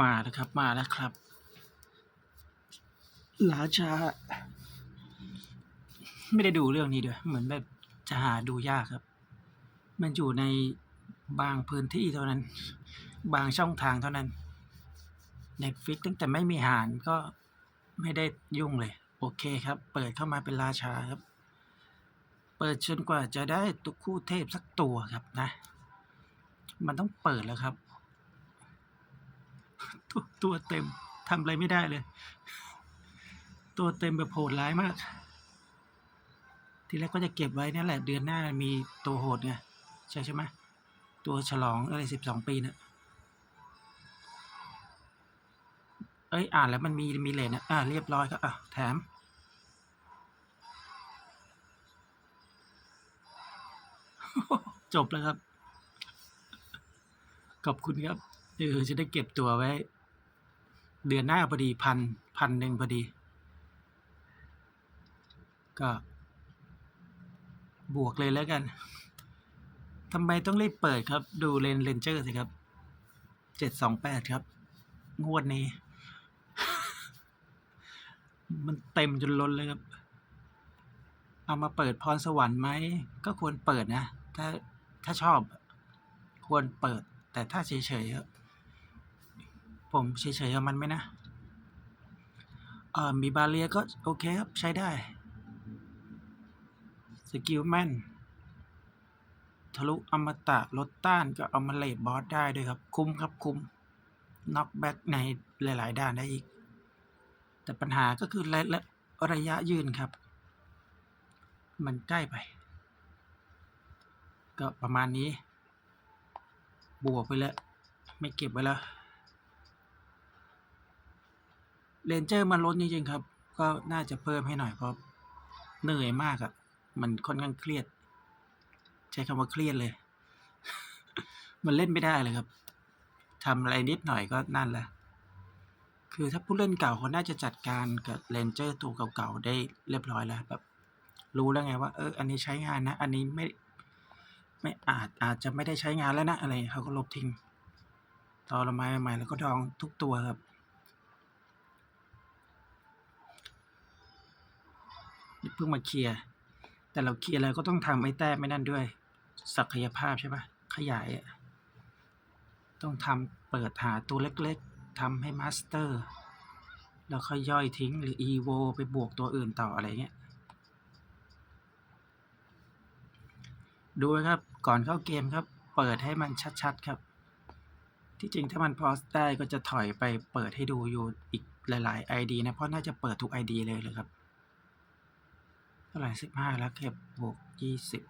มาแล้วครับ มาแล้วครับราชา ไม่ได้ดูเรื่องนี้ด้วย เหมือนแบบจะหาดูยากครับ มันอยู่ในบางพื้นที่เท่านั้น บางช่องทางเท่านั้น Netflix ตั้งแต่ไม่มีหารก็ไม่ได้ยุ่งเลย โอเคครับ เปิดเข้ามาเป็นราชาครับ เปิดจนกว่าจะได้ตุกคู่เทพสักตัวครับนะ มันต้องเปิดแล้วครับ ตัวตัวเต็มทำอะไรไม่ได้เลย ตัวเต็มแบบโหดร้ายมาก ทีแรกก็จะเก็บไว้นั่แหละ เดือนหน้ามีตัวโหดไงใช่ใช่ไหมตัวฉลองอะไรสิบสองปีนะเอ้ยอ่านแล้วมันมีมีเลนนะอ่าเรียบร้อยครับอะแถมจบแล้วครับ ขอบคุณครับ เออจะได้เก็บตัวไว้ เดือนหน้าพอดีพันพันหนึ่งพอดี ก็บวกเลยแล้วกันทำไมต้องรีบเปิดครับ ดูเลนเลนเจอร์สิครับเจ็ดสองแปดครับ งวดนี้ มันเต็มจนล้นเลยครับ เอามาเปิดพรสวรรค์ไหม ก็ควรเปิดนะ ถ้าถ้าชอบ ควรเปิด แต่ถ้าเฉยๆอะ ผมเฉยๆกับมันไหมนะเออมีบาเรียก็โอเคครับ ใช้ได้ สกิลแม่นทะลุอมตะลดต้านก็เอามาเลดบอสได้ด้วยครับ คุ้มครับคุ้มน็อกแบ็กในหลาย ๆ ด้านได้อีก แต่ปัญหาก็คือระระระยะยืนครับ มันใกล้ไป ก็ประมาณนี้ บวกไปแล้ว ไม่เก็บไว้แล้ว เรนเจอร์มันล้นจริงๆครับ ก็น่าจะเพิ่มให้หน่อยเพราะเหนื่อยมากอะ่ะมันค่อนข้างเครียด ใช้คำว่าเครียดเลย มันเล่นไม่ได้เลยครับทำอะไรนิดหน่อยก็นั่นแหละ คือถ้าผู้เล่นเก่าเขาน่าจะจัดการกับเรนเจอร์ตัวเก่าๆได้เรียบร้อยแล้วแบบรู้แล้วไงว่าเออ อันนี้ใช้งานนะ อันนี้ไม่ ไม่อาจอาจจะไม่ได้ใช้งานแล้วนะอะไรเขาก็ลบทิ้งตอนละไม้ใหม่ๆแล้วก็ดองทุกตัวครับ เพิ่งมาเคลียร์ แต่เราเคลียร์แล้วก็ต้องทำไอ้แต้มไม่นั่นด้วย ศักยภาพใช่ปะขยายอะต้องทำเปิดหาตัวเล็กๆทำให้มาสเตอร์ แล้วค่อยย่อยทิ้งหรือ EVO ไปบวกตัวอื่นต่ออะไรเงี้ย ดูนะครับก่อนเข้าเกมครับ เปิดให้มันชัดๆครับ ที่จริงถ้ามันพอสได้ก็จะถอยไปเปิดให้ดูอยู่อีกหลายๆ ID นะ เพราะน่าจะเปิดทุก ID เลยเลยครับ ท่าไหร่สิบห้าแล้วเก็บบวกยี่สิบ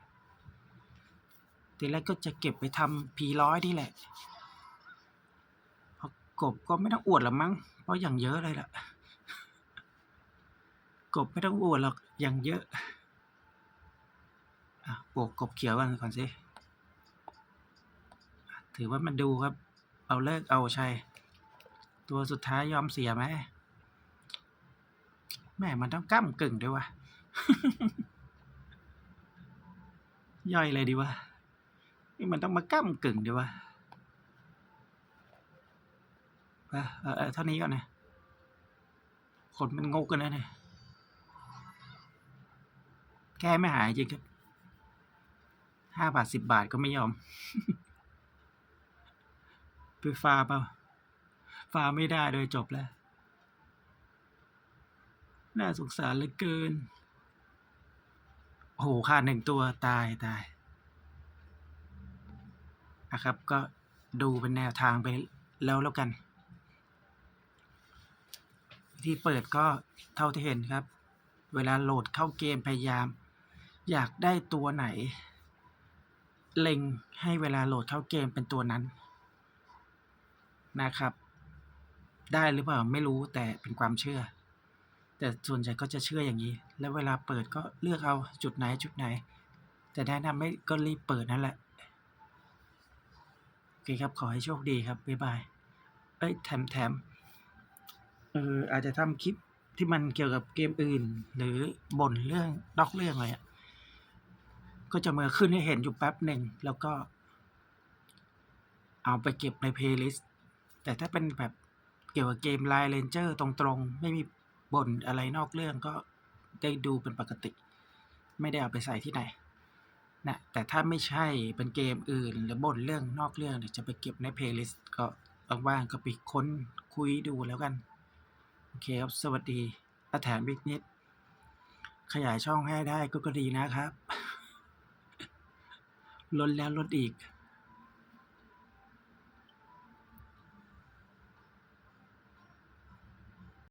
ทีแรกก็จะเก็บไปทำพีร้อยนี่แหละพระกบก็ไม่ต้องอวดหรอกมั้ง เพราะอย่างเยอะเลยล่ะ กบไม่ต้องอวดหรอกอย่างเยอะอะบวกกบเขียวกันก่อนสิ ถือว่ามันดูครับ เอาเลิกเอาชัย ตัวสุดท้ายยอมเสียไหมแม่มันต้องก้ามกึ่งด้วยวะ ย่อยเลยดีวะนี่มันต้องมาก้ามกึ่งดีวะอะเออเออเท่านี้ก่อนนะคนมันงกกันนะเนี่ยแก้ไม่หายจริงครับห้าบาทสิบบาทก็ไม่ยอมไปฟาเปล่าฟาไม่ได้โดยจบแล้ว น่าสงสารเหลือเกิน โอ้โหขาดหนึ่งตัวตายตายนะครับ ก็ดูเป็นแนวทางไปแล้วแล้วกัน ที่เปิดก็เท่าที่เห็นครับ เวลาโหลดเข้าเกมพยายาม อยากได้ตัวไหน เล็งให้เวลาโหลดเข้าเกมเป็นตัวนั้นนะครับ ได้หรือเปล่าไม่รู้แต่เป็นความเชื่อ แต่ส่วนใหญ่ก็จะเชื่ออย่างนี้ แล้วเวลาเปิดก็เลือกเอาจุดไหนจุดไหน แต่แนะนำไม่ก็รีบเปิดนั่นแหละ โอเคครับ ขอให้โชคดีครับ บ๊ายบาย เอ้ย แถมแถมเอออาจจะทำคลิปที่มันเกี่ยวกับเกมอื่น หรือบ่นเรื่องนอกเรื่องอะไรอะก็จะมาขึ้นให้เห็นอยู่แป๊บหนึ่ง แล้วก็ เอาไปเก็บในเพลย์ลิสต์แต่ถ้าเป็นแบบเกี่ยวกับเกม Line Ranger ตรงๆ ไม่มี บ่นอะไรนอกเรื่องก็ได้ดูเป็นปกติ ไม่ได้เอาไปใส่ที่ไหนนะแต่ถ้าไม่ใช่เป็นเกมอื่น หรือบ่นเรื่องนอกเรื่องเดี๋ยวจะไปเก็บใน playlist ก็ว่างๆก็ไปค้นคุยดูแล้วกัน โอเคครับ สวัสดีอาแถมอีกนิด ขยายช่องให้ได้ก็ก็ดีนะครับ ลดแล้วลดอีก